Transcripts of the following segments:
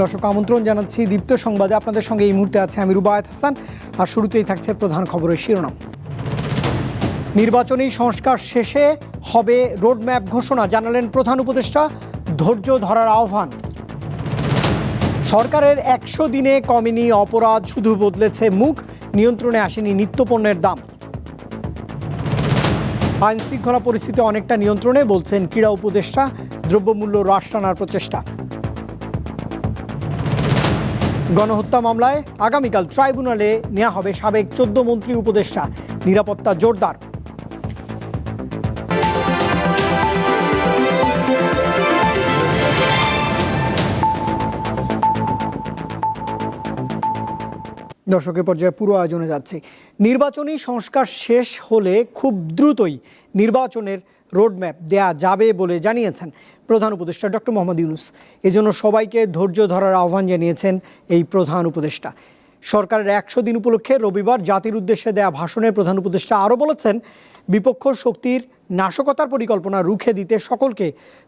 দর্শক আমন্ত্রণ জানাচ্ছি দীপ্ত সংবাদে। আপনাদের সঙ্গে এই মুহূর্তে আছে আমি রুবায়ত হাসান, আর শুরুতেই থাকছে প্রধান খবরের শিরোনাম। নির্বাচনী সংস্কার শেষে হবে রোডম্যাপ ঘোষণা, জানালেন প্রধান উপদেষ্টা, ধৈর্য ধরার আহ্বান। সরকারের একশো দিনে কমেনি অপরাধ, শুধু বদলেছে মুখ, নিয়ন্ত্রণে আসেনি নিত্যপণ্যের দাম। আইন শৃঙ্খলা পরিস্থিতি অনেকটা নিয়ন্ত্রণে, বলছেন ক্রীড়া উপদেষ্টা, দ্রব্যমূল্য হ্রাস টানার প্রচেষ্টা। গণহত্যা মামলায় আগামীকাল ট্রাইব্যুনালে নেওয়া হবে সাবেক চোদ্দ মন্ত্রী উপদেষ্টা। নিরাপত্তা জোরদার। দর্শকের পর্যায়ে পুরো আয়োজনে যাচ্ছে। নির্বাচনী সংস্কার শেষ হলে খুব দ্রুতই নির্বাচনের রোডম্যাপ দেয়া যাবে বলে জানিয়েছেন প্রধান উপদেষ্টা ডক্টর মোহাম্মদ ইউনুস। এজন্য সবাইকে ধৈর্য ধরার আহ্বান জানিয়েছেন এই প্রধান উপদেষ্টা। সরকারের একশো দিন উপলক্ষে রবিবার জাতির উদ্দেশ্যে দেয়া ভাষণে প্রধান উপদেষ্টা আরও বলেছেন, বিপক্ষ শক্তির নাশকতার পরিকল্পনা রুখে দিতে সকলকে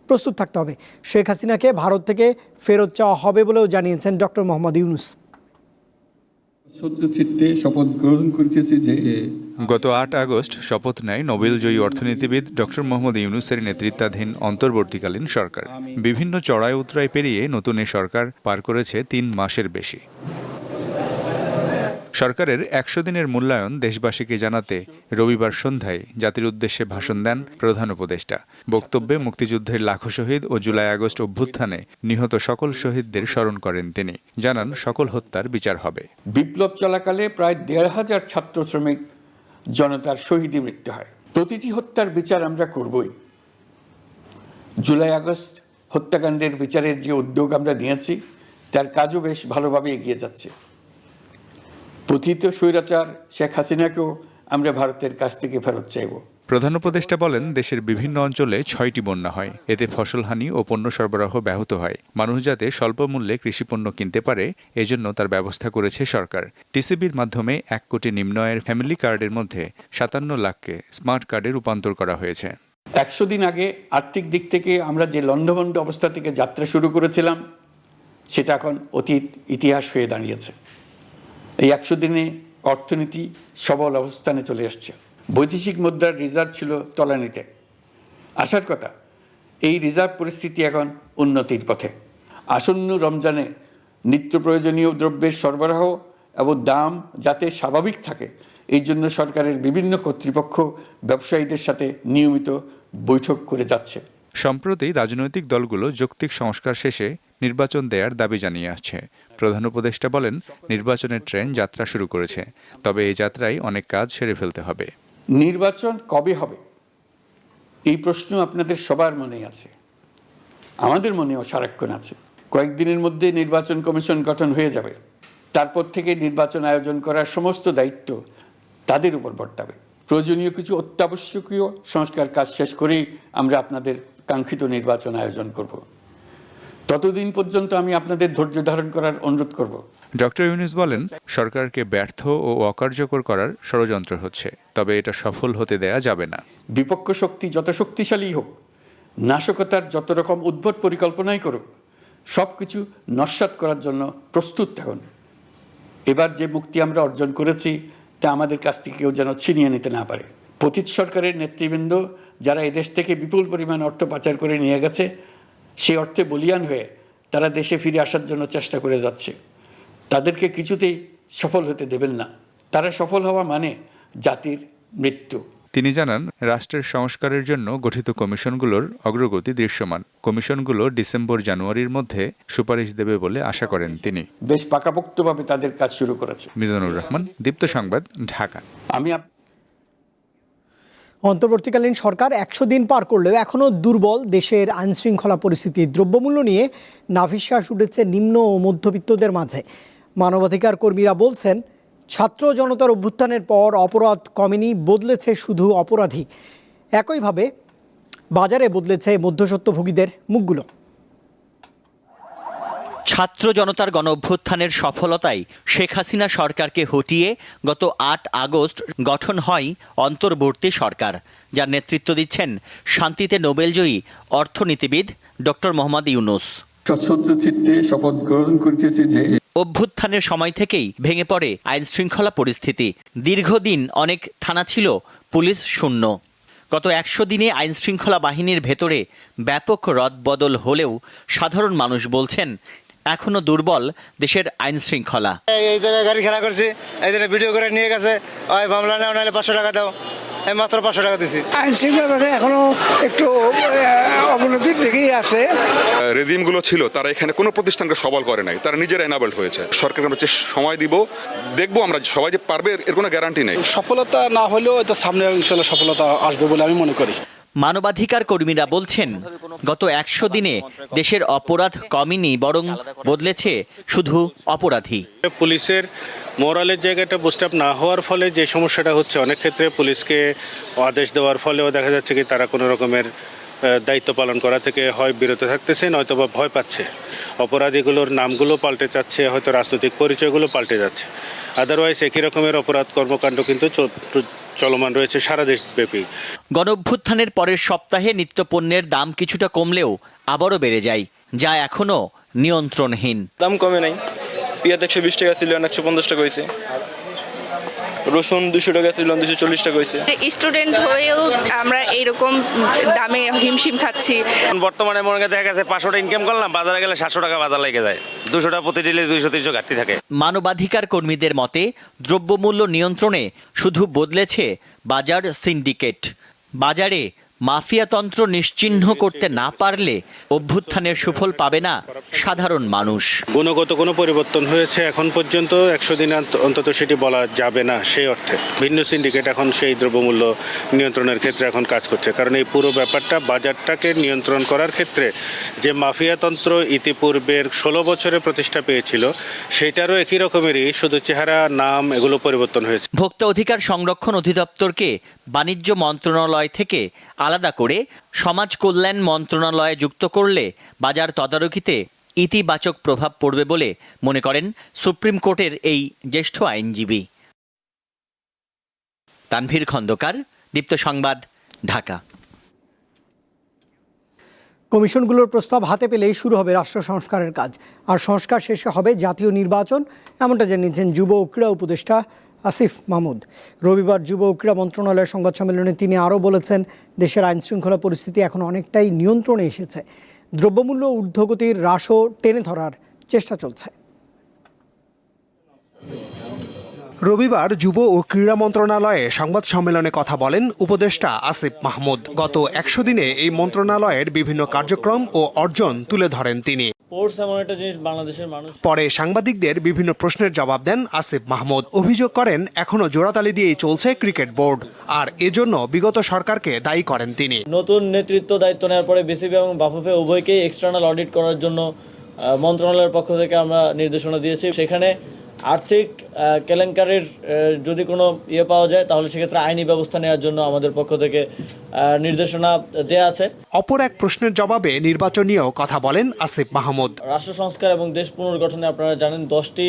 প্রস্তুত থাকতে হবে। শেখ হাসিনাকে ভারত থেকে ফেরত চাওয়া হবে বলেও জানিয়েছেন ডক্টর মোহাম্মদ ইউনুস। শপথ গ্রহণ করিতেছি যে গত আট আগস্ট শপথ নেয় নোবেলজয়ী অর্থনীতিবিদ ডক্টর মোহাম্মদ ইউনুসের নেতৃত্বাধীন অন্তর্বর্তীকালীন সরকার। বিভিন্ন চড়াই উতরাই পেরিয়ে নতুন এ সরকার পার করেছে তিন মাসের বেশি। সরকারের একশো দিনের মূল্যায়ন দেশবাসীকে জানাতে রবিবার সন্ধ্যায় জাতির উদ্দেশ্যে ভাষণ দেন প্রধান উপদেষ্টা। বক্তব্যে মুক্তিযুদ্ধের লাখো শহীদ ও জুলাই আগস্ট অভ্যুত্থানে নিহত সকল শহীদদের স্মরণ করেন তিনি। জানান, সকল হত্যার বিচার হবে। বিপ্লব চলাকালে প্রায় দেড় হাজার ছাত্র শ্রমিক জনতার শহীদী মৃত্যু হয়। প্রতিটি হত্যার বিচার আমরা করবই। জুলাই আগস্ট হত্যাকাণ্ডের বিচারের যে উদ্যোগ আমরা নিয়েছি, তার কাজও বেশ ভালোভাবে এগিয়ে যাচ্ছে। পতিত স্বৈরাচার শেখ হাসিনাকেও আমরা ভারতের কাছ থেকে ফেরত চাইব। প্রধান উপদেষ্টা বলেন দেশের বিভিন্ন অঞ্চলে ছয়টি বন্যা হয়। এতে ফসলহানি ও পণ্য সরবরাহ ব্যাহত হয়। মানুষ যাতে স্বল্প মূল্যে কৃষিপণ্য কিনতে পারে এজন্য তার ব্যবস্থা করেছে সরকার। টিসিবির মাধ্যমে এক কোটি নিম্ন আয়ের ফ্যামিলি কার্ডের মধ্যে সাতান্ন লাখকে স্মার্ট কার্ডে রূপান্তর করা হয়েছে। একশো দিন আগে আর্থিক দিক থেকে আমরা যে লণ্ডভণ্ড অবস্থা থেকে যাত্রা শুরু করেছিলাম সেটা এখন অতীত ইতিহাস হয়ে দাঁড়িয়েছে। এই একশো দিনে অর্থনীতি সবল অবস্থানে চলে আসছে। বৈদেশিক মুদ্রার রিজার্ভ ছিল তলানিতে। আসার কথা, এই রিজার্ভ পরিস্থিতি এখন উন্নতির পথে। আসন্ন রমজানে নিত্য প্রয়োজনীয় দ্রব্যের সরবরাহ এবং দাম যাতে স্বাভাবিক থাকে, এই জন্য সরকারের বিভিন্ন কর্তৃপক্ষ ব্যবসায়ীদের সাথে নিয়মিত বৈঠক করে যাচ্ছে। সম্প্রতি রাজনৈতিক দলগুলো যৌক্তিক সংস্কার শেষে নির্বাচন দেয়ার দাবি জানিয়ে আসছে। প্রধান উপদেষ্টা বলেন, নির্বাচনের ট্রেন যাত্রা শুরু করেছে। তবে এই যাত্রায় অনেক কাজ সেরে ফেলতে হবে। নির্বাচন কবে হবে? এই প্রশ্ন আপনাদের সবার মনেই আছে। আমাদের মনেও সারাক্ষণ আছে। কয়েকদিনের মধ্যে নির্বাচন কমিশন গঠন হয়ে যাবে। তারপর থেকে নির্বাচন আয়োজন করার সমস্ত দায়িত্ব তাদের উপর বর্তাবে। প্রয়োজনীয় কিছু অত্যাবশ্যকীয় সংস্কার কাজ শেষ করেই আমরা আপনাদের কাঙ্ক্ষিত নির্বাচন আয়োজন করব। ততদিন পর্যন্ত আমি আপনাদের ধৈর্য ধারণ করার অনুরোধ করব। ডক্টর ইউনুস বলেন সরকারকে ব্যর্থ ও অকার্যকর করার ষড়যন্ত্র হচ্ছে তবে এটা সফল হতে দেয়া যাবে না। বিপক্ষ শক্তি যত শক্তিশালী হোক নাশকতার যত রকম উদ্ভট পরিকল্পনাই করুক সব কিছু নস্বাত করার জন্য প্রস্তুত থাকুন। এবার যে মুক্তি আমরা অর্জন করেছি তা আমাদের কাছ থেকে কেউ যেন ছিনিয়ে নিতে না পারে। পতিত সরকারের নেতৃবৃন্দ যারা এদেশ থেকে বিপুল পরিমাণ অর্থ পাচার করে নিয়ে গেছে সেই অর্থে বলিয়ান হয়ে তারা দেশে ফিরে আসার জন্য চেষ্টা করে যাচ্ছে। তাদেরকে কিছুতেই সফল হতে দেবেন না। তারা সফল হওয়া মানে জাতির মৃত্যু। তিনি জানান রাষ্ট্রের সংস্কারের জন্য গঠিত কমিশনগুলোর অগ্রগতি দৃশ্যমান। কমিশনগুলো ডিসেম্বর জানুয়ারির মধ্যে সুপারিশ দেবে বলে আশা করেন তিনি। বেশ পাকাপোক্তভাবে তাদের কাজ শুরু করেছে। মিজানুর রহমান দীপ্ত সংবাদ ঢাকা। আমি অন্তর্বর্তীকালীন সরকার একশো দিন পার করলেও এখনও দুর্বল দেশের আইনশৃঙ্খলা পরিস্থিতি। দ্রব্যমূল্য নিয়ে নাভিশ্বাস উঠেছে নিম্ন ও মধ্যবিত্তদের মাঝে। মানবাধিকার কর্মীরা বলছেন, ছাত্র জনতার অভ্যুত্থানের পর অপরাধ কমেনি, বদলেছে শুধু অপরাধী। একইভাবে বাজারে বদলেছে মধ্যসত্ত্বভোগীদের মুখগুলো। ছাত্র জনতার গণ অভ্যুত্থানের সফলতায় শেখ হাসিনা সরকারকে হটিয়ে গত আট আগস্ট গঠন হয় অন্তর্বর্তী সরকার যার নেতৃত্ব দিচ্ছেন শান্তিতে নোবেলজয়ী অর্থনীতিবিদ ডক্টর মোহাম্মদ ইউনুস। চিত্তে শপথ গ্রহণ করিতেছি যে অভ্যুত্থানের সময় থেকেই ভেঙে পড়ে আইন শৃঙ্খলা পরিস্থিতি। দীর্ঘদিন অনেক থানা ছিল পুলিশ শূন্য। গত একশো দিনে আইন শৃঙ্খলা বাহিনীর ভেতরে ব্যাপক রদবদল হলেও সাধারণ মানুষ বলছেন এখনও দুর্বল দেশের আইন শৃঙ্খলা। এই- জায়গায় গাড়ি খেলা করছি এই জন্য ভিডিও করে নিয়ে গেছে। ওই মামলা নেও নাহলে পাঁচশো টাকা দাও। এই মাত্র পাঁচশো টাকা দিছি। আইন শৃঙ্খলা এখনও একটু অবনতির দিকেই আছে। রেজিমগুলো ছিল তারা এখানে কোনো প্রতিষ্ঠানকে সবল করে নাই তারা নিজেরা এনাবেল্ড হয়েছে। সরকারকে আমরা যে সময় দিব দেখব আমরা সবাই যে পারবে এর কোনো গ্যারান্টি নেই। সফলতা না হলেও এটা সামনে ইনশাল্লাহ সফলতা আসবে বলে আমি মনে করি। মানবাধিকার কর্মীরা বলছেন, গত একশো দিনে দেশের অপরাধ কমেনি, বরং বদলেছে শুধু অপরাধী। পুলিশের মোরালের জায়গাটা বুস্ট না হওয়ার ফলে যে সমস্যাটা হচ্ছে, অনেক ক্ষেত্রে পুলিশকে আদেশ দেওয়ার ফলেও দেখা যাচ্ছে কি তারা কোনো রকমের দায়িত্ব পালন করা থেকে হয় বিরত থাকতেছে নয়তো বা ভয় পাচ্ছে। অপরাধীগুলোর নামগুলো পাল্টে যাচ্ছে হয়তো রাজনৈতিক পরিচয়গুলো পাল্টে যাচ্ছে। আদারওয়াইজ একই রকমের অপরাধ কর্মকাণ্ড কিন্তু চলমান রয়েছে সারা দেশব্যাপী। গণঅভ্যুত্থানের পরের সপ্তাহে নিত্যপণ্যের দাম কিছুটা কমলেও আবারও বেড়ে যায় যা এখনও নিয়ন্ত্রণহীন। দাম কমে নাই। পেঁয়াজ একশো বিশ টাকা ছিল একশো পঞ্চাশ টাকা হয়েছে রসুন দুশো টাকা ছিল দুশো চল্লিশ টাকা হয়েছে। স্টুডেন্ট হয়েও আমরা এইরকম দামে হিমশিম খাচ্ছি। বর্তমানে মনে হয় দেখা গেছে পাঁচশো টাকা ইনকাম করলাম বাজারে গেলে সাতশো টাকা বাজার লেগে যায়। দুশো টাকা প্রতি ডিলে দুইশো তিনশো ঘাটতি থাকে। মানবাধিকার কর্মীদের মতে দ্রব্যমূল্য নিয়ন্ত্রণে শুধু বদলেছে বাজার সিন্ডিকেট। বাজারে মাফিয়াতন্ত্র নিশ্চিহ্ন করতে না পারলে অভ্যুত্থানের সুফল পাবে না সাধারণ মানুষ। গুণগত কোনো পরিবর্তন হয়েছে এখন পর্যন্ত একশো দিন অন্ত- অন্তত সেটি বলা যাবে না সেই অর্থে। ভিন্ন সিন্ডিকেট এখন সেই দ্রব্যমূল্য নিয়ন্ত্রণের ক্ষেত্রে এখন কাজ করছে। কারণ এই পুরো ব্যাপারটা বাজারটাকে নিয়ন্ত্রণ করার ক্ষেত্রে যে মাফিয়াতন্ত্র ইতিপূর্বের ষোলো বছরে প্রতিষ্ঠা পেয়েছিল সেটারও একই রকমেরই শুধু চেহারা নাম এগুলো পরিবর্তন হয়েছে। ভোক্তা অধিকার সংরক্ষণ অধিদপ্তরকে বাণিজ্য মন্ত্রণালয় থেকে আলাদা করে সমাজ কল্যাণ মন্ত্রণালয়ে যুক্ত করলে বাজার তদারকিতে ইতিবাচক প্রভাব পড়বে বলে মনে করেন সুপ্রিম কোর্টের এই জ্যেষ্ঠ আইনজীবী। তানভীর খন্দকার, দীপ্ত সংবাদ, ঢাকা। কমিশনগুলোর প্রস্তাব হাতে পেলেই শুরু হবে রাষ্ট্র সংস্কারের কাজ। আর সংস্কার শেষে হবে জাতীয় নির্বাচন, এমনটা জানিয়েছেন যুব ও ক্রীড়া উপদেষ্টা আসিফ মাহমুদ। রবিবার যুব ও ক্রীড়া মন্ত্রণালয়ের সংবাদ সম্মেলনে তিনি আরও বলেছেন, দেশের আইন শৃঙ্খলা পরিস্থিতি এখন অনেকটাই নিয়ন্ত্রণে এসেছে। দ্রব্যমূল্য ঊর্ধ্বগতির হ্রাসও টেনে ধরার চেষ্টা চলছে। রবিবার যুব ও ক্রীড়া মন্ত্রণালয়ে সংবাদ সম্মেলনে কথা বলেন উপদেষ্টা আসিফ মাহমুদ। গত একশো দিনে এই মন্ত্রণালয়ের বিভিন্ন কার্যক্রম ও অর্জন তুলে ধরেন তিনি। স্পোর্টস এমন একটা জিনিস বাংলাদেশের মানুষ পরে সাংবাদিকদের বিভিন্ন প্রশ্নের জবাব দেন আসিফ মাহমুদ। অভিযোগ করেন এখনও জোড়াতালি দিয়েই চলছে ক্রিকেট বোর্ড। আর এজন্য বিগত সরকারকে দায়ী করেন তিনি। নতুন নেতৃত্ব দায়িত্ব নেওয়ার পরে বিসিবি এবং বাফুফে উভয়কেই এক্সটার্নাল অডিট করার জন্য মন্ত্রণালয়ের পক্ষ থেকে আমরা নির্দেশনা দিয়েছি। সেখানে আর্থিক কেলেঙ্কারির যদি কোনো ইয়ে পাওয়া যায় তাহলে সেক্ষেত্রে আইনি ব্যবস্থা নেওয়ার জন্য আমাদের পক্ষ থেকে নির্দেশনা দেয়া আছে। অপর এক প্রশ্নের জবাবে নির্বাচন নিয়েও কথা বলেন আসিফ মাহমুদ। রাষ্ট্র সংস্কার এবং দেশ পুনর্গঠনে আপনারা জানেন দশটি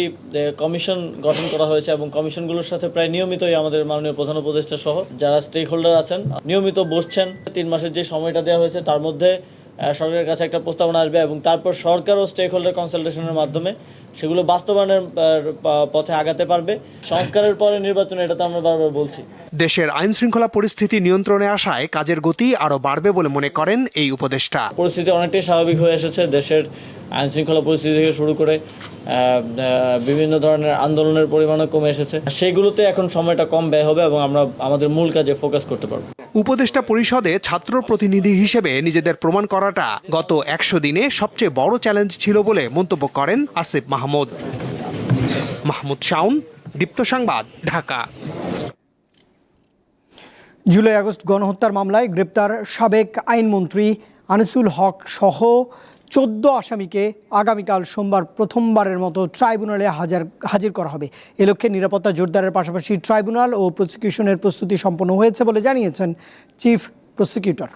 কমিশন গঠন করা হয়েছে এবং কমিশনগুলোর সাথে প্রায় নিয়মিতই আমাদের মাননীয় প্রধান উপদেষ্টা সহ যারা স্টেক হোল্ডার আছেন নিয়মিত বসছেন। তিন মাসের যে সময়টা দেওয়া হয়েছে তার মধ্যে সরকারের কাছে একটা প্রস্তাবনা আসবে এবং তারপর সরকার ও স্টেক হোল্ডার কনসালটেশনের মাধ্যমে সেগুলো বাস্তবায়নের পথে আগাতে পারবে। সংস্কারের পরে নির্বাচন এটা তো আমরা বারবার বলছি। দেশের আইন শৃঙ্খলা পরিস্থিতি নিয়ন্ত্রণে আসায় কাজের গতি আরও বাড়বে বলে মনে করেন এই উপদেষ্টা। পরিস্থিতি অনেকটাই স্বাভাবিক হয়ে এসেছে। দেশের আইন শৃঙ্খলা পরিস্থিতি থেকে শুরু করে বিভিন্ন ধরনের আন্দোলনের পরিমাণও কমে এসেছে। সেগুলোতে এখন সময়টা কম ব্যয় হবে এবং আমরা আমাদের মূল কাজে ফোকাস করতে পারব। উপদেষ্টা পরিষদে ছাত্র প্রতিনিধি হিসেবে নিজেদের প্রমাণ করাটা গত একশো দিনে সবচেয়ে বড় চ্যালেঞ্জ ছিল বলে মন্তব্য করেন আসিফ মাহমুদ। মাহমুদ। মাহমুদ শাউন দীপ্ত সংবাদ, ঢাকা। জুলাই আগস্ট গণহত্যার মামলায় গ্রেপ্তার সাবেক আইনমন্ত্রী আনিসুল হক সহ চোদ্দ আসামিকে আগামীকাল সোমবার প্রথমবারের মতো ট্রাইব্যুনালে হাজার হাজির করা হবে। এ লক্ষ্যে নিরাপত্তা জোরদারের পাশাপাশি ট্রাইব্যুনাল ও প্রসিকিউশনের প্রস্তুতি সম্পন্ন হয়েছে বলে জানিয়েছেন চিফ প্রসিকিউটর।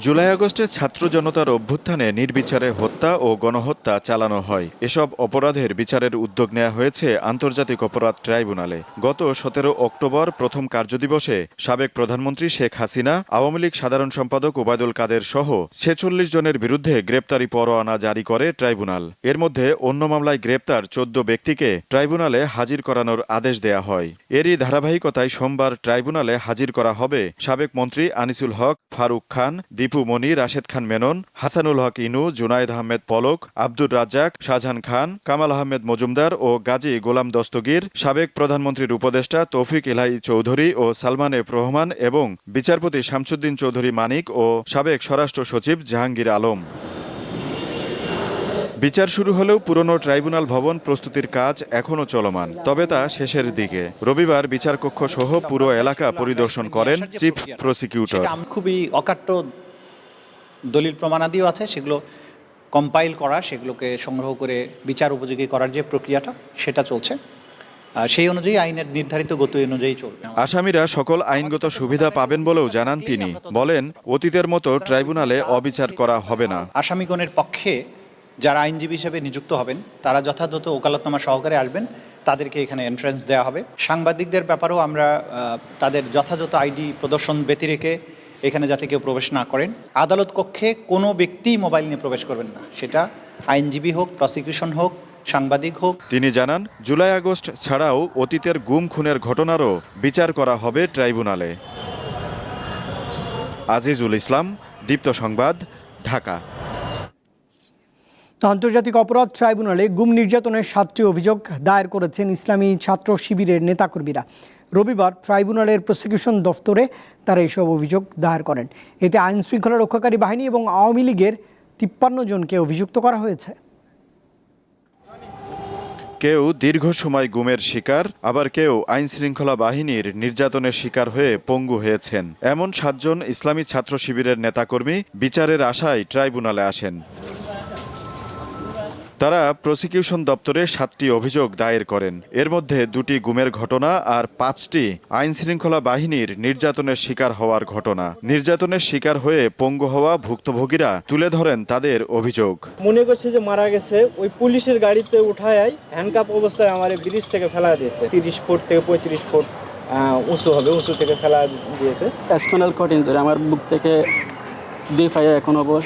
জুলাই আগস্টে ছাত্র জনতার অভ্যুত্থানে নির্বিচারে হত্যা ও গণহত্যা চালানো হয়। এসব অপরাধের বিচারের উদ্যোগ নেওয়া হয়েছে আন্তর্জাতিক অপরাধ ট্রাইব্যুনালে। গত সতেরো অক্টোবর প্রথম কার্যদিবসে সাবেক প্রধানমন্ত্রী শেখ হাসিনা, আওয়ামী লীগ সাধারণ সম্পাদক ওবায়দুল কাদের সহ ছেচল্লিশ জনের বিরুদ্ধে গ্রেপ্তারি পরোয়ানা জারি করে ট্রাইব্যুনাল। এর মধ্যে অন্য মামলায় গ্রেপ্তার চোদ্দ ব্যক্তিকে ট্রাইব্যুনালে হাজির করানোর আদেশ দেয়া হয়। এরই ধারাবাহিকতায় সোমবার ট্রাইব্যুনালে হাজির করা হবে সাবেক মন্ত্রী আনিসুল হক, ফারুক খান দীপু মনি রাশেদ খান মেনন, হাসানুল হক ইনু, জুনায়েদ আহমেদ পলক, আব্দুর রাজ্জাক, শাহজাহান খান, কামাল আহমেদ মজুমদার ও গাজী গোলাম দস্তগীর, সাবেক প্রধানমন্ত্রীর উপদেষ্টা তৌফিক ইলাহি চৌধুরী ও সালমান এফ রহমান এবং বিচারপতি শামসুদ্দিন চৌধুরী মানিক ও সাবেক স্বরাষ্ট্র সচিব জাহাঙ্গীর আলম। বিচার শুরু হলেও পুরনো ট্রাইব্যুনাল ভবন প্রস্তুতির কাজ এখনও চলমান, তবে তা শেষের দিকে। রবিবার বিচারকক্ষ সহ পুরো এলাকা পরিদর্শন করেন চিফ প্রসিকিউটর। খুবই অকাট্য দলিল প্রমাণাদিও আছে সেগুলো কম্পাইল করা সেগুলোকে সংগ্রহ করে বিচার উপযোগী করার যে প্রক্রিয়াটা সেটা চলছে। সেই অনুযায়ী আইনের নির্ধারিত গতি অনুযায়ী চলবে। আসামিরা সকল আইনগত সুবিধা পাবেন বলেও জানান তিনি। বলেন অতীতের মতো ট্রাইব্যুনালে অবিচার করা হবে না। আসামিগণের পক্ষে যারা আইনজীবী হিসেবে নিযুক্ত হবেন তারা যথাযথ ওকালতনামা সহকারে আসবেন তাদেরকে এখানে এন্ট্রান্স দেওয়া হবে। সাংবাদিকদের ব্যাপারেও আমরা তাদের যথাযথ আইডি প্রদর্শন ব্যতি রেখে এখানে যাতে কেউ প্রবেশ না করেন। আদালত কক্ষে কোনো ব্যক্তি মোবাইল নিয়ে প্রবেশ করবেন না। সেটা আইনজীবী হোক প্রসিকিউশন হোক সাংবাদিক হোক। তিনি জানান জুলাই আগস্ট ছাড়াও অতীতের গুম খুনের ঘটনারও বিচার করা হবে ট্রাইব্যুনালে। আজিজুল ইসলাম দীপ্ত সংবাদ ঢাকা। আন্তর্জাতিক অপরাধ ট্রাইব্যুনালে গুম নির্যাতনের সাতটি অভিযোগ দায়ের করেছেন ইসলামী ছাত্র শিবিরের নেতাকর্মীরা। রবিবার ট্রাইব্যুনালের প্রসিকিউশন দফতরে তারা এসব অভিযোগ দায়ের করেন। এতে আইন শৃঙ্খলা রক্ষাকারী বাহিনী এবং আওয়ামী লীগের তিপ্পান্ন জনকে অভিযুক্ত করা হয়েছে। কেউ দীর্ঘ সময় গুমের শিকার, আবার কেউ আইন শৃঙ্খলা বাহিনীর নির্যাতনের শিকার হয়ে পঙ্গু হয়েছেন। এমন সাতজন ইসলামী ছাত্র শিবিরের নেতাকর্মী বিচারের আশায় ট্রাইব্যুনালে আসেন। তারা প্রসিকিউশন দপ্তরে সাতটি অভিযোগ দায়ের করেন। এর মধ্যে দুটি গুমের ঘটনা আর পাঁচটি আইন শৃঙ্খলা বাহিনীর নির্যাতনের শিকার হওয়ার ঘটনা। নির্যাতনের শিকার হয়ে পঙ্গু হওয়া ভুক্তভোগীরা তুলে ধরেন তাদের অভিযোগ। মনে করছে যে মারা গেছে ওই পুলিশের গাড়িতে উঠায় হ্যান্ডকাপ অবস্থায় আমার ব্রিজ থেকে ফেলা দিয়েছে। তিরিশ ফুট থেকে পঁয়ত্রিশ ফুট উঁচু হবে উঁচু থেকে ফেলা দিয়েছে। স্পাইনাল কট ইঞ্জুরি আমার বুক থেকে দুই পায়ে এখন অবশ।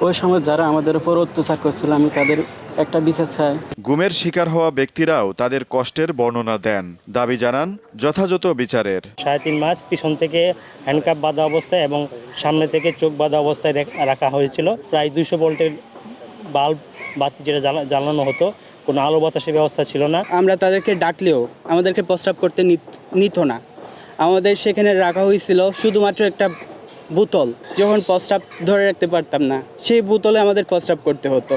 ওই সময় যারা আমাদের উপর অত্যাচার করছিল আমি তাদের একটা বিচার চাই। গুমের শিকার হওয়া ব্যক্তিরাও তাদের কষ্টের বর্ণনা দেন। দাবি জানান যথাযথ বিচারের। সাড়ে তিন মাস পিছন থেকে হ্যান্ডকাপ বাঁধা অবস্থায় এবং সামনে থেকে চোখ বাঁধা অবস্থায় রাখা হয়েছিল। প্রায় দুইশো ভোল্টের বাল্ব বাতি যেটা জ্বালানো হতো কোনো আলো বাতাসের ব্যবস্থা ছিল না। আমরা তাদেরকে ডাকলেও আমাদেরকে প্রস্রাব করতে নিত- নিত না। আমাদের সেখানে রাখা হয়েছিল শুধুমাত্র একটা বোতল যখন প্রস্রাব ধরে রাখতে পারতাম না সেই বোতলে আমাদের প্রস্রাব করতে হতো।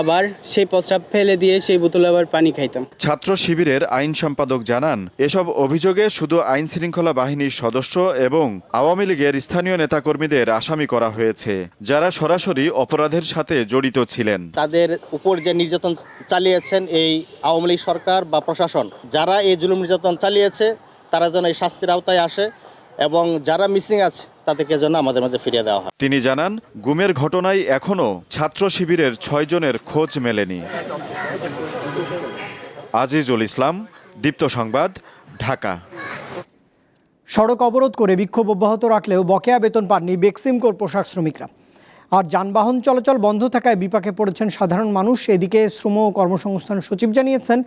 আবার সেই প্রস্রাব ফেলে দিয়ে সেই বোতলে আবার পানি খাইতাম। ছাত্র শিবিরের আইন সম্পাদক জানান এসব অভিযোগে শুধু আইন শৃঙ্খলা বাহিনীর সদস্য এবং আওয়ামী লীগের স্থানীয় নেতাকর্মীদের আসামি করা হয়েছে যারা সরাসরি অপরাধের সাথে জড়িত ছিলেন। তাদের উপর যে নির্যাতন চালিয়েছেন এই আওয়ামী লীগ সরকার বা প্রশাসন যারা এই জুলুম নির্যাতন চালিয়েছে তারা যেন এই শাস্তির আওতায় আসে এবং যারা মিসিং আছে তাদেরকে যেন আমাদের মাঝে ফিরিয়ে দেওয়া হয়। তিনি জানান গুমের ঘটনায় এখনও ছাত্র শিবিরের ছয় জনের খোঁজ মেলেনি। আজিজুল ইসলাম দীপ্ত সংবাদ ঢাকা। সড়ক অবরোধ করে বিক্ষোভ অব্যাহত রাখলেও বকেয়া বেতন পাননি বেক্সিমকোর পোশাক শ্রমিকরা। আর যানবাহন চলাচল বন্ধ থাকায় বিপাকে পড়েছেন সাধারণ মানুষ। এদিকে শ্রম ও কর্মসংস্থান সচিব জানিয়েছেন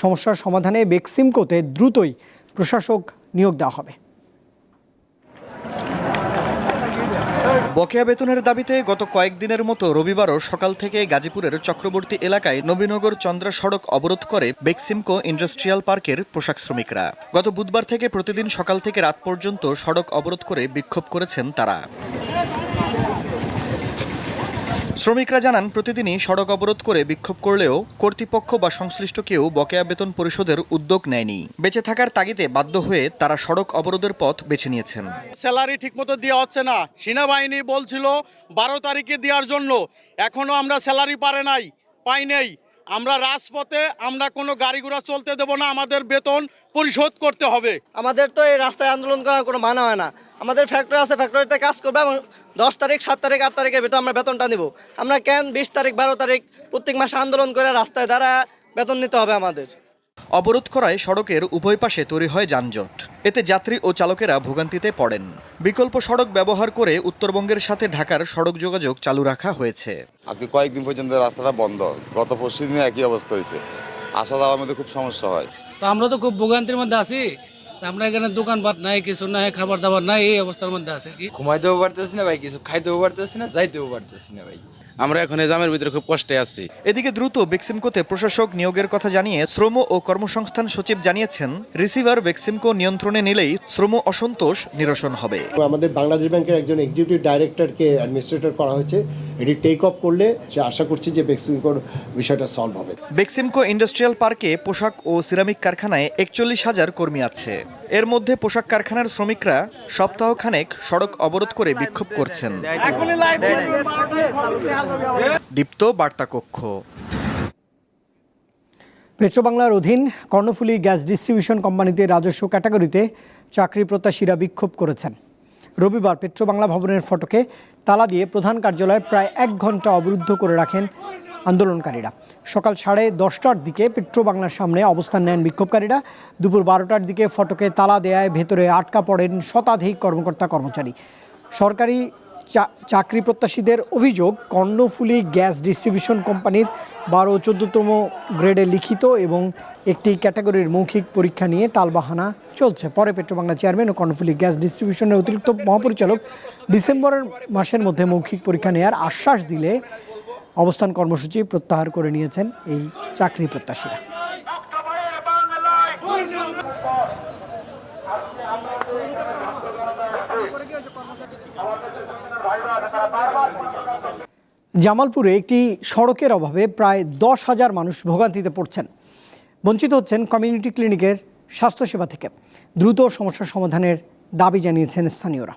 সমস্যার সমাধানে বেক্সিমকোতে দ্রুতই প্রশাসক নিয়োগ দেওয়া হবে। বকেয়া বেতনের দাবিতে গত কয়েকদিনের মতো রবিবারও সকাল থেকে গাজীপুরের চক্রবর্তী এলাকায় নবীনগর চন্দ্রা সড়ক অবরোধ করে বেক্সিমকো ইন্ডাস্ট্রিয়াল পার্কের পোশাক শ্রমিকরা। গত বুধবার থেকে প্রতিদিন সকাল থেকে রাত পর্যন্ত সড়ক অবরোধ করে বিক্ষোভ করেছেন তারা। শ্রমিকরা জানান প্রতিদিনই সড়ক অবরোধ করে বিক্ষোভ করলেও কর্তৃপক্ষ বা সংশ্লিষ্ট কেউ বকেয়া বেতন পরিশোধের উদ্যোগ নেয়নি। বেঁচে থাকার তাগিদে বাধ্য হয়ে তারা সড়ক অবরোধের পথ বেছে নিয়েছেন। স্যালারি ঠিকমতো দেওয়া হচ্ছে না। সেনাবাহিনী বলছিল বারো তারিখে দেওয়ার জন্য। এখনও আমরা স্যালারি পারে নাই পাই নেই। আমরা রাজপথে আমরা কোনো গাড়ি ঘোড়া চলতে দেবো না। আমাদের বেতন পরিশোধ করতে হবে। আমাদের তো এই রাস্তায় আন্দোলন করার কোনো মানা হয় না। আমাদের ফ্যাক্টরি আছে ফ্যাক্টরিতে কাজ করবে এবং দশ তারিখ সাত তারিখ আট তারিখের ভিতরে আমরা বেতনটা নিব। আমরা কেন বিশ তারিখ বারো তারিখ প্রত্যেক মাসে আন্দোলন করে রাস্তায় দ্বারা বেতন নিতে হবে আমাদের? অবরোধ করায় সড়কের উভয় পাশে তৈরি হয় যানজট। এতে যাত্রী ও চালকেরা ভোগান্তিতে পড়েন। বিকল্প সড়ক ব্যবহার করে উত্তরবঙ্গের সাথে ঢাকার সড়ক যোগাযোগ চালু রাখা হয়েছে। আজকে কয়েকদিন পর্যন্ত রাস্তাটা বন্ধ। গত পরশু দিনে একই অবস্থা হয়েছে। আসা যাওয়ার মধ্যে খুব সমস্যা হয়। তো আমরা তো খুব ভোগান্তির মধ্যে আছি। আমরা এখানে দোকানপাট নাই, কিছু নাই, খাবার দাবার নাই, এই অবস্থার মধ্যে আছে কি? ঘুমাইতেও পারতেছি না ভাই, কিছু খাইতেও পারতেছি না, যাইতেও পারতেছি না ভাই। আমরা এখন এই জামের ভিতরে খুব কষ্টে আছি। এদিকে দ্রুত বেক্সিমকোতে প্রশাসক নিয়োগের কথা জানিয়ে শ্রম ও কর্মসংস্থান সচিব জানিয়েছেন রিসিভার বেক্সিমকো নিয়ন্ত্রণে নিলেই শ্রম অসন্তোষ নিরসন হবে। আমাদের বাংলাদেশ ব্যাংকের একজন এক্সিকিউটিভ ডাইরেক্টরকে অ্যাডমিনিস্ট্রেটর করা হয়েছে। এটি টেক অফ করলে যে আশা করছি যে বেক্সিমকোর বিষয়টা সলভ হবে। বেক্সিমকো ইন্ডাস্ট্রিয়াল পার্কে পোশাক ও সিরামিক কারখানায় একচল্লিশ হাজার কর্মী আছে। এর মধ্যে পোশাক কারখানার শ্রমিকরা সপ্তাহখানেক সড়ক অবরোধ করে বিক্ষোভ করছেন। দীপ্ত বার্তা কক্ষ পেট্রোবাংলার অধীন কর্ণফুলী গ্যাস ডিস্ট্রিবিউশন কোম্পানিতে রাজস্ব ক্যাটাগরিতে চাকরি প্রত্যাশীরা বিক্ষোভ করেছেন। রবিবার পেট্রোবাংলা ভবনের ফটকে তালা দিয়ে প্রধান কার্যালয়ে প্রায় এক ঘণ্টা অবরুদ্ধ করে রাখেন আন্দোলনকারীরা। সকাল সাড়ে দশটার দিকে পেট্রোবাংলার সামনে অবস্থান নেন বিক্ষোভকারীরা। দুপুর বারোটার দিকে ফটকে তালা দেয়ায় ভেতরে আটকা পড়েন শতাধিক কর্মকর্তা কর্মচারী সরকারি চাকরি প্রত্যাশীদের অভিযোগ, কর্ণফুলি গ্যাস ডিস্ট্রিবিউশন কোম্পানির বারো চোদ্দতম গ্রেডে লিখিত এবং একটি ক্যাটাগরির মৌখিক পরীক্ষা নিয়ে টালবাহানা চলছে। পরে পেট্রোবাংলা চেয়ারম্যান ও কর্ণফুলি গ্যাস ডিস্ট্রিবিউশনের অতিরিক্ত মহাপরিচালক ডিসেম্বরের মাসের মধ্যে মৌখিক পরীক্ষা নেওয়ার আশ্বাস দিলে অবস্থান কর্মসূচি প্রত্যাহার করে নিয়েছেন এই চাকরি প্রত্যাশীরা জামালপুরে একটি সড়কের অভাবে প্রায় দশ হাজার মানুষ ভোগান্তিতে পড়ছেন। বঞ্চিত হচ্ছেন কমিউনিটি ক্লিনিকের স্বাস্থ্যসেবা থেকে। দ্রুত সমস্যা সমাধানের দাবি জানিয়েছেন স্থানীয়রা।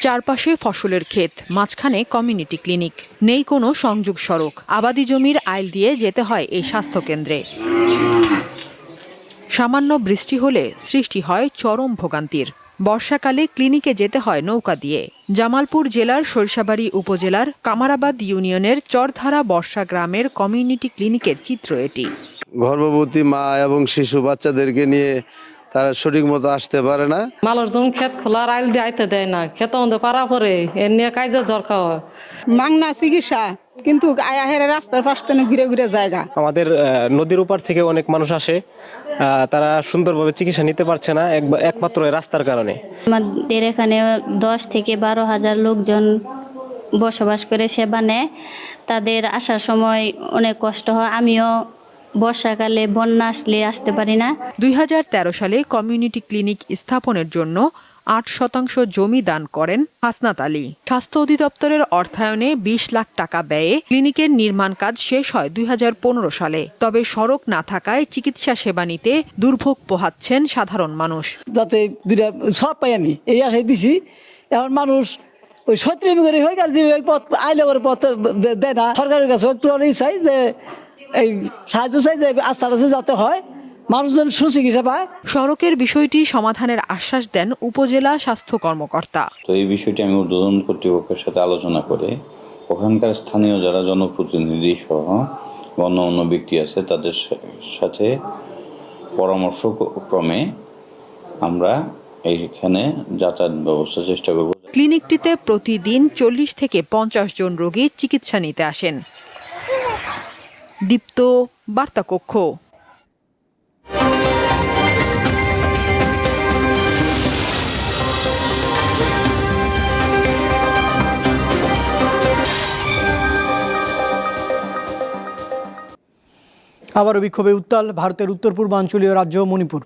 চারপাশে ফসলের ক্ষেত, মাঝখানে কমিউনিটি ক্লিনিক। নেই কোনো সংযোগ সড়ক। আবাদি জমির আইল দিয়ে যেতে হয় এই স্বাস্থ্যকেন্দ্রে। সামান্য বৃষ্টি হলে সৃষ্টি হয় চরম ভোগান্তির। বর্ষাকালে ক্লিনিকে যেতে হয় নৌকা দিয়ে। জামালপুর জেলার সরিষাবাড়ি উপজেলার কামারাবাদ ইউনিয়নের চরধারা বর্ষা গ্রামের কমিউনিটি ক্লিনিকের চিত্র এটি। গর্ভবতী মা এবং শিশু বাচ্চাদেরকে নিয়ে তারা সঠিক মতো আসতে পারে না। মালর যখন ক্ষেত খোলা আইল দিয়ে আইতে দেয় না। ক্ষেত মধ্যে পারা পরে এর নিয়ে কাজে দরকার হয় মাংনা চিকিৎসা কিন্তু আয়া হেরে রাস্তার পাশ ঘুরে ঘুরে জায়গা। আমাদের নদীর উপর থেকে অনেক মানুষ আসে। তারা সুন্দরভাবে চিকিৎসা নিতে পারছে না একমাত্র রাস্তার কারণে। আমাদের এখানে দশ থেকে বারো হাজার লোকজন বসবাস করে সেবা নেয়। তাদের আসার সময় অনেক কষ্ট হয়। আমিও বর্ষাকালে বন্যা আসলে আসতে পারি না। দুই হাজার তেরো সালে কমিউনিটি ক্লিনিক স্থাপনের জন্য আট শতাংশ জমি দান করেন হাসনাত আলী। স্বাস্থ্য অধিদপ্তরের অর্থায়নে বিশ লাখ টাকা ব্যয়ে ক্লিনিকের নির্মাণ কাজ শেষ হয় দুই হাজার পনেরো সালে। তবে সড়ক না থাকায় চিকিৎসা সেবা নিতে দুর্ভোগ পোহাচ্ছেন সাধারণ মানুষ। যাতে দুইটা সব পাই আমি, এই আশায় দিছি। এখন মানুষ ওই সত্যি করে, হয়ে পথ আইলে ওর পথ দেয় না। সরকারের কাছে একটু চাই যে এই সাহায্য চাই যে আস্তে আস্তে যাতে হয়। মানুষজন সুচিকিৎসা পায় সড়কের বিষয়টি সমাধানের আশ্বাস দেন উপজেলা স্বাস্থ্য কর্মকর্তা। তো এই বিষয়টি আমি ঊর্ধ্বতন কর্তৃপক্ষের সাথে আলোচনা করে ওখানকার স্থানীয় যারা জনপ্রতিনিধি সহ অন্য অন্য ব্যক্তি আছে তাদের সাথে পরামর্শ ক্রমে আমরা এইখানে যাতায়াত ব্যবস্থা চেষ্টা করব। ক্লিনিকটিতে প্রতিদিন চল্লিশ থেকে পঞ্চাশ জন রোগী চিকিৎসা নিতে আসেন। দীপ্ত বার্তা কক্ষ আবারও বিক্ষোভে উত্তাল ভারতের উত্তর পূর্বাঞ্চলীয় রাজ্য মণিপুর।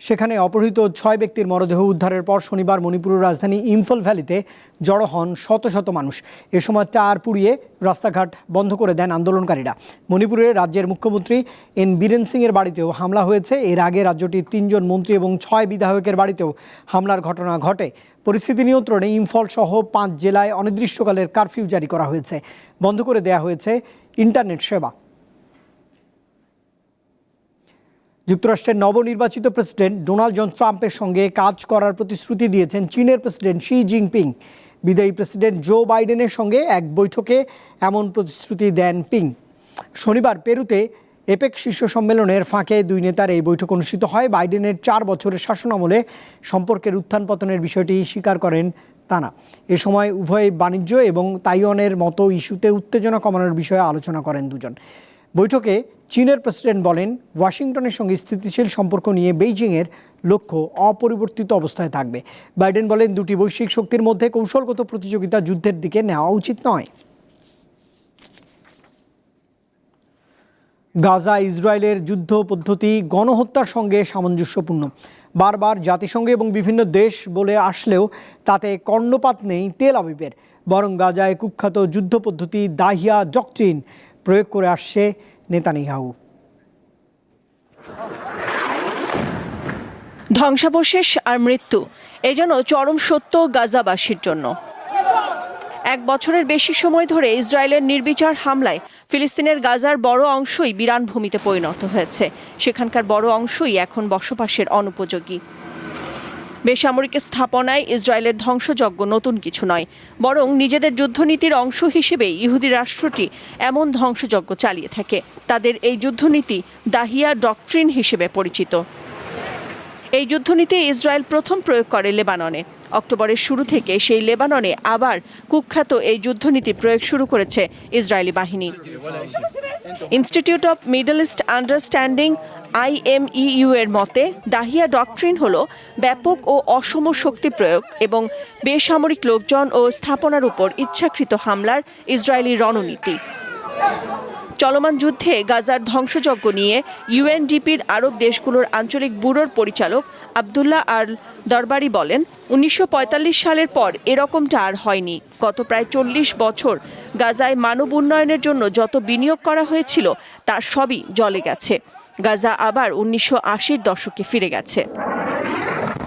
সেখানে অপহৃত ছয় ব্যক্তির মরদেহ উদ্ধারের পর শনিবার মণিপুরের রাজধানী ইম্ফল ভ্যালিতে জড়ো হন শত শত মানুষ। এ সময় চার পুড়িয়ে রাস্তাঘাট বন্ধ করে দেন আন্দোলনকারীরা। মণিপুরের রাজ্যের মুখ্যমন্ত্রী এন বীরেন সিংয়ের বাড়িতেও হামলা হয়েছে। এর আগে রাজ্যটির তিনজন মন্ত্রী এবং ছয় বিধায়কের বাড়িতেও হামলার ঘটনা ঘটে। পরিস্থিতি নিয়ন্ত্রণে ইম্ফল সহ পাঁচ জেলায় অনির্দিষ্টকালের কারফিউ জারি করা হয়েছে। বন্ধ করে দেয়া হয়েছে ইন্টারনেট সেবা। যুক্তরাষ্ট্রের নবনির্বাচিত প্রেসিডেন্ট ডোনাল্ড জন ট্রাম্পের সঙ্গে কাজ করার প্রতিশ্রুতি দিয়েছেন চীনের প্রেসিডেন্ট শি জিনপিং। বিদায়ী প্রেসিডেন্ট জো বাইডেনের সঙ্গে এক বৈঠকে এমন প্রতিশ্রুতি দেন পিং। শনিবার পেরুতে এপেক শীর্ষ সম্মেলনের ফাঁকে দুই নেতার এই বৈঠক অনুষ্ঠিত হয়। বাইডেনের চার বছরের শাসনামলে সম্পর্কের উত্থান পতনের বিষয়টি স্বীকার করেন তানা এ সময় উভয় বাণিজ্য এবং তাইওয়ানের মতো ইস্যুতে উত্তেজনা কমানোর বিষয়ে আলোচনা করেন দুজন। বৈঠকে চীনের প্রেসিডেন্ট বলেন, ওয়াশিংটনের সঙ্গে স্থিতিশীল সম্পর্ক নিয়ে বেইজিংয়ের লক্ষ্য অপরিবর্তিত অবস্থায় থাকবে। বাইডেন বলেন, দুটি বৈশ্বিক শক্তির মধ্যে কৌশলগত প্রতিযোগিতা যুদ্ধের দিকে নেওয়া উচিত নয়। গাজা, ইসরায়েলের যুদ্ধ পদ্ধতি গণহত্যার সঙ্গে সামঞ্জস্যপূর্ণ। বারবার জাতিসংঘ এবং বিভিন্ন দেশ বলে আসলেও তাতে কর্ণপাত নেই তেল আবিবের। বরং গাজায় কুখ্যাত যুদ্ধ পদ্ধতি দাহিয়া ডকট্রিন প্রয়োগ করে আসছে নেতানিয়াহু। ধ্বংসাবশেষ আর মৃত্যু, এ যেন চরম সত্য গাজাবাসীর জন্য। এক বছরের বেশি সময় ধরে ইসরায়েলের নির্বিচার হামলায় ফিলিস্তিনের গাজার বড় অংশই বিরান ভূমিতে পরিণত হয়েছে। সেখানকার বড় অংশই এখন বসবাসের অনুপযোগী। বেসামরিক স্থাপনায় ইসরায়েলের ধ্বংসযজ্ঞ নতুন কিছু নয়, বরং নিজেদের যুদ্ধনীতির অংশ হিসেবে ইহুদি রাষ্ট্রটি এমন ধ্বংসযজ্ঞ চালিয়ে থাকে। তাদের এই যুদ্ধনীতি দাহিয়া ডকট্রিন হিসেবে পরিচিত। এই যুদ্ধনীতি ইসরায়েল প্রথম প্রয়োগ করে লেবাননে। অক্টোবরের শুরু থেকে সেই লেবাননে আবার কুখ্যাত এই যুদ্ধনীতি প্রয়োগ শুরু করেছে ইসরায়েলি বাহিনী। Institute of Middle East understanding IMEU এর মতে, দাহিয়া ডকট্রিন হল ব্যাপক ও অসম শক্তি প্রয়োগ এবং বেসামরিক লোকজন ও স্থাপনার উপর ইচ্ছাকৃত হামলার ইসরায়েলি রণনীতি। চলমান যুদ্ধে গাজার ধ্বংসযজ্ঞ নিয়ে ইউএনডিপির আরব দেশগুলোর আঞ্চলিক ব্যুরোর পরিচালক আবদুল্লাহ আর দরবারি বলেন, উনিশশো পঁয়তাল্লিশ সালের পর এরকমটা আর হয়নি। গত প্রায় চল্লিশ বছর গাজায় মানব উন্নয়নের জন্য যত বিনিয়োগ করা হয়েছিল, তার সবই জলে গেছে। গাজা আবার উনিশশো দশকে ফিরে গেছে।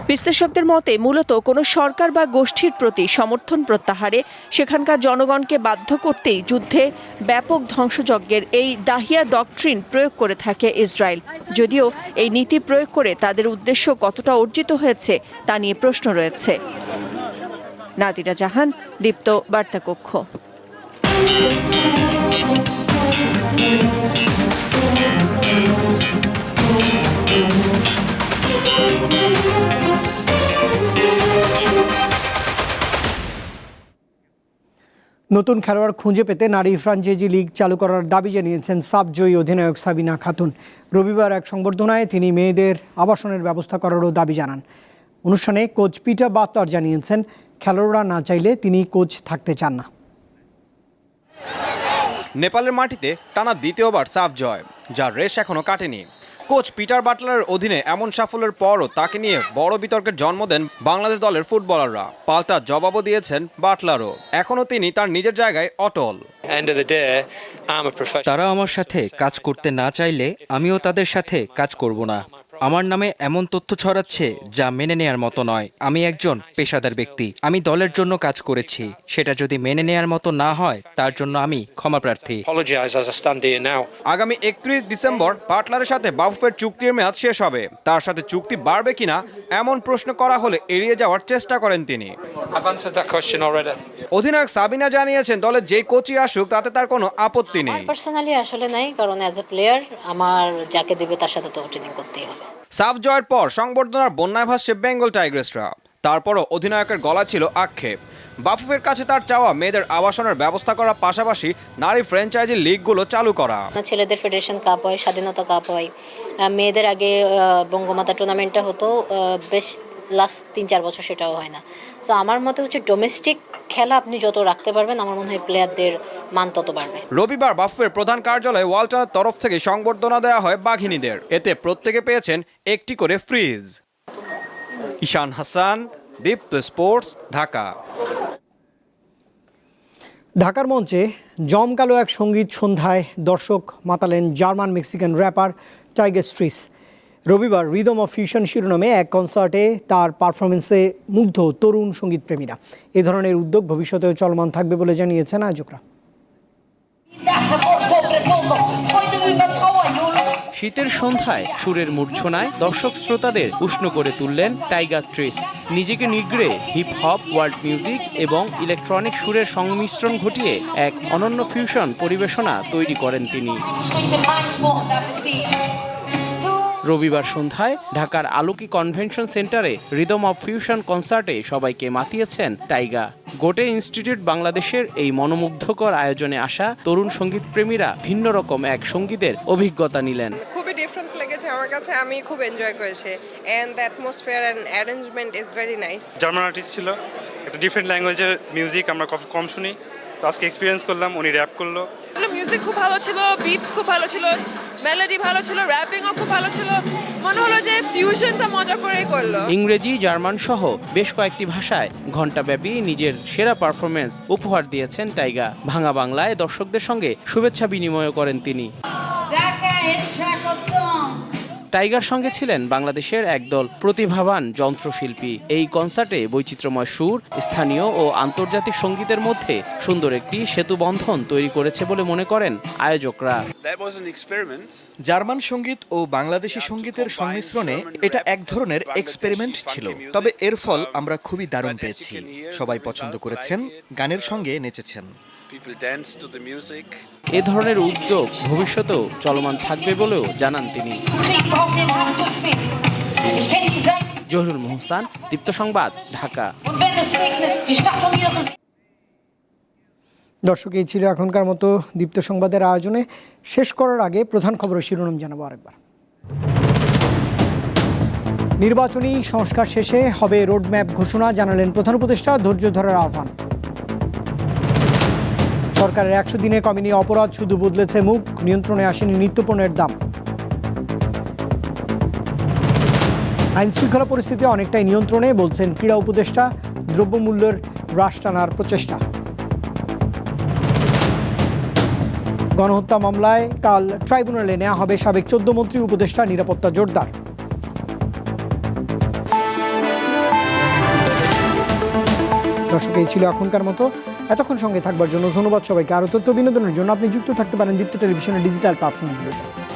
বিশ্লেষকদের মতে, মূলত কোনো সরকার বা গোষ্ঠীর প্রতি সমর্থন প্রত্যাহারে সেখানকার জনগণকে বাধ্য করতেই যুদ্ধে ব্যাপক ধ্বংসযজ্ঞের এই দাহিয়া ডকট্রিন প্রয়োগ করে থাকে ইসরায়েল। যদিও এই নীতি প্রয়োগ করে তাদের উদ্দেশ্য কতটা অর্জিত হয়েছে, তা নিয়ে প্রশ্ন রয়েছে। নাদিরা জাহান, দীপ্ত বার্তা কক্ষ নতুন খেলোয়াড় খুঁজে পেতে নারী ফ্রাঞ্চাইজি লিগ চালু করার দাবি জানিয়েছেন সাবজয়ী অধিনায়ক সাবিনা খাতুন। রবিবার এক সংবর্ধনায় তিনি মেয়েদের আবাসনের ব্যবস্থা করারও দাবি জানান। অনুষ্ঠানে কোচ পিটার বাত্তার জানিয়েছেন, খেলোয়াড়রা না চাইলে তিনি কোচ থাকতে চান না। নেপালের মাটিতে টানা দ্বিতীয়বার সাফ জয় যার রেশ এখনও কাটেনি। কোচ পিটার বাটলারের অধীনে এমন সাফল্যের পরও তাকে নিয়ে বড় বিতর্কের জন্ম দেন বাংলাদেশ দলের ফুটবলাররা। পাল্টা জবাবও দিয়েছেন বাটলারও। এখনও তিনি তার নিজের জায়গায় অটল। তারা আমার সাথে কাজ করতে না চাইলে আমিও তাদের সাথে কাজ করব না। আমার নামে এমন তথ্য ছড়াচ্ছে যা মেনে নেয়ার মতো নয়। আমি একজন পেশাদার ব্যক্তি। আমি দলের জন্য কাজ করেছি। সেটা যদি মেনে নেয়ার মতো না হয় তার জন্য আমি ক্ষমা প্রার্থী। আগামী একত্রিশ ডিসেম্বর বাটলারের সাথে বাফুফের চুক্তির মেয়াদ শেষ হবে। তার সাথে চুক্তি বাড়বে কিনা এমন প্রশ্ন করা হলে এড়িয়ে যাওয়ার চেষ্টা করেন তিনি। অধিনায়ক সাবিনা জানিয়েছেন দলের যে কোচই আসুক তাতে তার কোনো আপত্তি নেই। পার্সোনালি আসলে নাই কারণ অ্যাজ এ প্লেয়ার আমার যাকে দেবে তার সাথে তো ট্রেনিং করতেই হবে। সাফ জয়ের পর সংবর্ধনার বন্যায় ভাসছে বেঙ্গল টাইগ্রেসরা। তারপরও অধিনায়কের গলা ছিল আক্ষেপ। বাফুফের কাছে তার চাওয়া মেয়েদের আবাসনের ব্যবস্থা করার পাশাপাশি নারী ফ্র্যাঞ্চাইজি লিগগুলো চালু করা। ছেলেদের ফেডারেশন কাপ হয়, স্বাধীনতা কাপ হয়। মেয়েদের আগে বঙ্গমাতা টুর্নামেন্টটা হতো বেশ লাস্ট তিন চার বছর সেটাও হয় না। তো আমার মতে হচ্ছে ডোমেস্টিক খেলা আপনি যত রাখতে পারবেন আমার মনে হয় প্লেয়ারদের মান তত বাড়বে। রবিবার বাফুফের প্রধান কার্যালয়ে ওয়ালটার তরফ থেকে সংবর্ধনা দেওয়া হয় বাঘিনীদের। এতে প্রত্যেকে পেয়েছেন একটি করে ফ্রিজ ঈশান হাসান দীপ্ত স্পোর্টস ঢাকা। ঢাকার মঞ্চে জমকালো এক সংগীত সন্ধ্যায় দর্শক মাতালেন জার্মান মেক্সিকান র্যাপার টাইগার স্ট্রিস। রবিবার রিদম অফ ফিউশন শিরোনামে এক কনসার্টে তার পারফরমেন্সে মুগ্ধ তরুণ সঙ্গীতপ্রেমীরা। এ ধরনের উদ্যোগ ভবিষ্যতেও চলমান থাকবে বলে জানিয়েছেন আয়োজকরা. শীতের সন্ধ্যায় সুরের মূর্ছনায় দর্শক শ্রোতাদের উষ্ণ করে তুললেন টাইগার ট্রিস। নিজেকে নিগড়ে হিপ হপ ওয়ার্ল্ড মিউজিক এবং ইলেকট্রনিক সুরের সংমিশ্রণ ঘটিয়ে এক অনন্য ফিউশন পরিবেশনা তৈরি করেন তিনি। রবিবার সন্ধ্যায় ঢাকার আলোকি কনভেনশন সেন্টারে রিদম অফ ফিউশন কনসার্টে সবাইকে মাতিয়েছেন টাইগা। গোটে ইনস্টিটিউট বাংলাদেশের এই মনোমুগ্ধকর আয়োজনে আসা তরুণ সংগীত প্রেমীরা ভিন্ন রকম এক সঙ্গীতের অভিজ্ঞতা নিলেন। খুবই ডিফারেন্ট লেগেছে আমার কাছে আমি খুব এনজয় করেছি। And the atmosphere and arrangement is very nice German artist ছিল একটা ডিফারেন্ট ল্যাঙ্গুয়েজের মিউজিক আমরা কম- কম শুনি। তো আজকে এক্সপিরিয়েন্স করলাম উনি র্যাপ করল। মিউজিক খুব ভালো ছিল বিটস খুব ভালো ছিল মেলোডি ভালো ছিল র্যাপিংও খুব ভালো ছিল। মনে হলো যে ফিউশনটা মজা করেই করল। ইংরেজি জার্মান সহ বেশ কয়েকটি ভাষায় ঘণ্টাব্যাপী নিজের সেরা পারফরমেন্স উপহার দিয়েছেন টাইগা। ভাঙা বাংলায় দর্শকদের সঙ্গে শুভেচ্ছা বিনিময় করেন তিনি। টাইগার সঙ্গে ছিলেন বাংলাদেশের একদল প্রতিভাবান যন্ত্রশিল্পী। এই কনসার্টে বৈচিত্র্যময় সুর স্থানীয় ও আন্তর্জাতিক সঙ্গীতের মধ্যে সুন্দর একটি সেতু বন্ধন তৈরি করেছে বলে মনে করেন আয়োজকরা। জার্মান সংগীত ও বাংলাদেশি সঙ্গীতের সংমিশ্রণে এটা এক ধরনের এক্সপেরিমেন্ট ছিল। তবে এর ফল আমরা খুবই দারুণ পেয়েছি। সবাই পছন্দ করেছেন গানের সঙ্গে নেচেছেন। এ ধরনের উদ্যোগ ভবিষ্যতেও চলমান থাকবে বলেও জানান তিনি। জহিরুল মোহসান দীপ্ত সংবাদ ঢাকা। দর্শক এই ছিল এখনকার মতো দীপ্ত সংবাদের আয়োজনে। শেষ করার আগে প্রধান খবরের শিরোনাম জানাব আরেকবার। নির্বাচনী সংস্কার শেষে হবে রোডম্যাপ ঘোষণা জানালেন প্রধান উপদেষ্টা ধৈর্য ধরার আহ্বান। সরকারের একশো দিনে কমেনি অপরাধ শুধু বদলেছে মুখ, নিয়ন্ত্রণে আসেনি নিত্যপণ্যের দাম। আইন শৃঙ্খলা পরিস্থিতি অনেকটাই নিয়ন্ত্রণে, বলছেন ক্রীড়া উপদেষ্টা, দ্রব্যমূল্যের হ্রাস টানার প্রচেষ্টা। গণহত্যা মামলায় কাল ট্রাইব্যুনালে নেওয়া হবে সাবেক চোদ্দ মন্ত্রী উপদেষ্টা, নিরাপত্তা জোরদার। দর্শক, এই ছিল এখনকার মতো। এতক্ষণ সঙ্গে থাকবার জন্য ধন্যবাদ সবাইকে। আরও তথ্য বিনোদনের জন্য আপনি যুক্ত থাকতে পারেন দীপ্ত টেলিভিশনের ডিজিটাল প্ল্যাটফর্মগুলোতে।